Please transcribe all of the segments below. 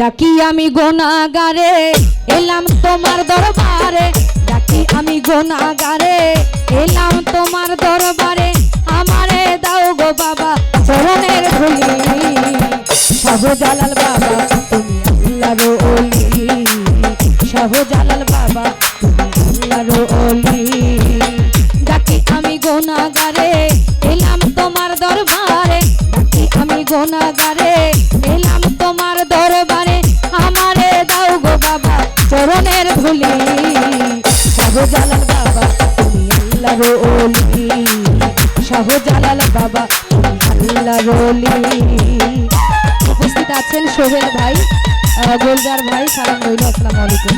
ডাকি আমি গোনাগারে, এলাম তোমার দরবারে। ডাকি আমি গোনাগারে, এলাম তোমার দরবারে। আমারে দাও গো বাবা চরণের ধুলি। শাহজালাল বাবা, তুমি আল্লাহর ওলি। শাহজালাল বাবা, তুমি আল্লাহর ওলি। ডাকি আমি গোনাগারে, এলাম তোমার দরবারে। ডাকি আমি গোনাগারে। চরণের ভুলি শাহজালাল বাবা, তুমি আল্লাহর ওলি। শাহজালাল বাবা আল্লাহর ওলি। উপস্থিত আছেন সোহেল ভাই গোলজার ভাই, সালাম রইল আসসালামু আলাইকুম।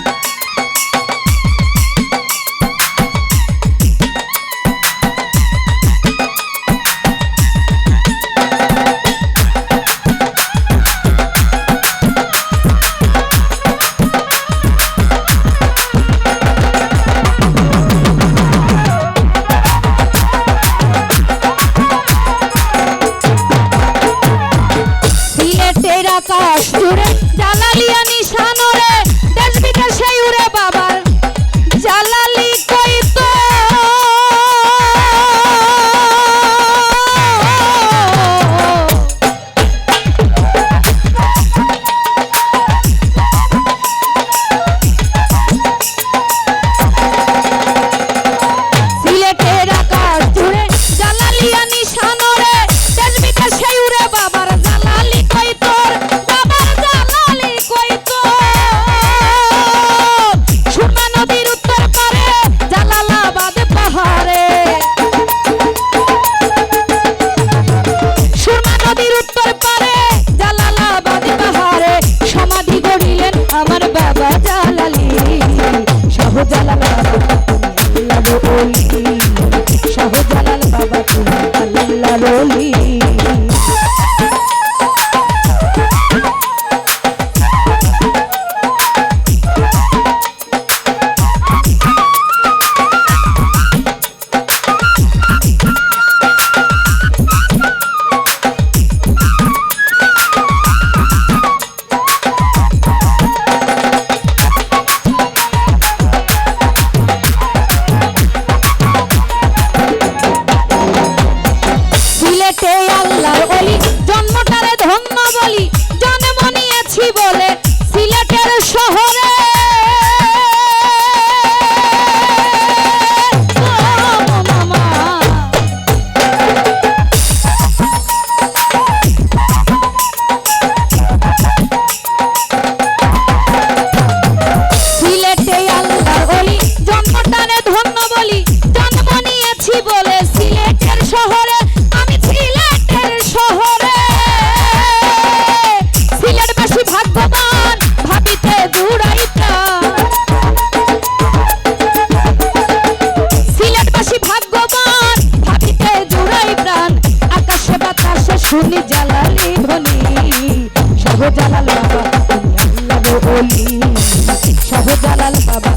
শাহজালাল বাবা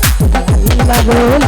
তুমি আল্লাহর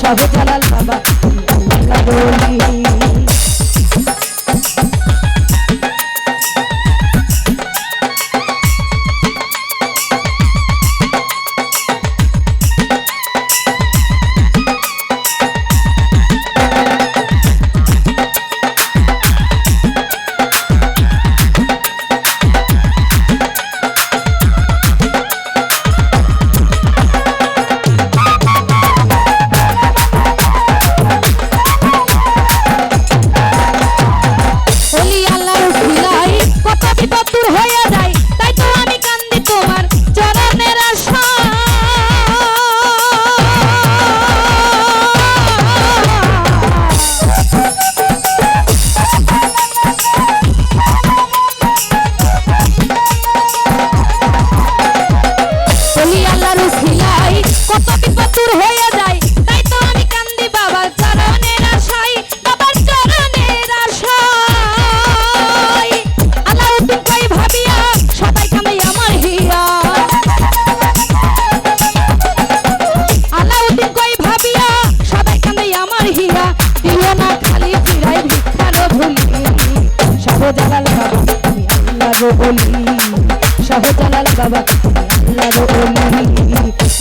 সব চালা শাহজালা লাগাবো তুমি আল্লাহ বলি। শাহজালা লাগাবা তুমি আল্লাহ বলি।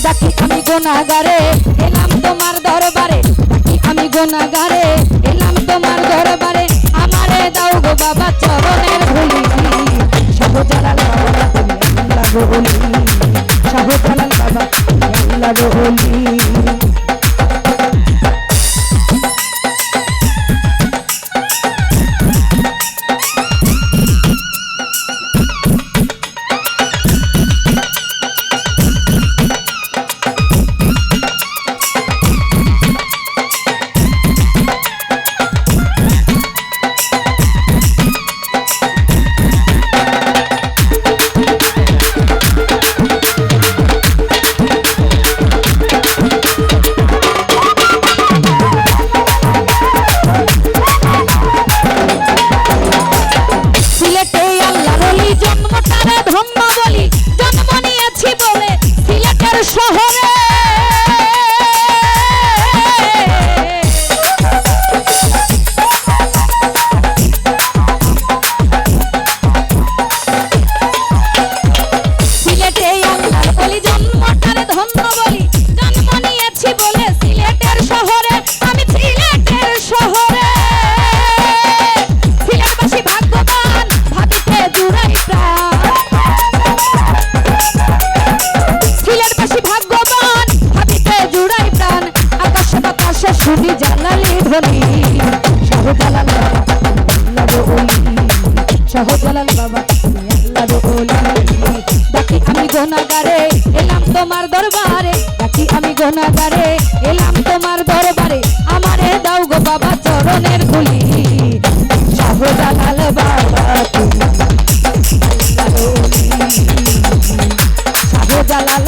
ডাকি আমি গোনাগারে, এলাম তোমার দরবারে। ডাকি আমি গোনাগারে, এলাম তোমার দরবারে। আমারে দাও গো বাবা চরণের ভুলি শাহজালা লাগাবা তুমি আল্লাহ বলি। এলাম তোমার দরবারে আমারে দাও গো বাবা চরণের খুলি শাহজালাল বাবা বাবা শাহজালাল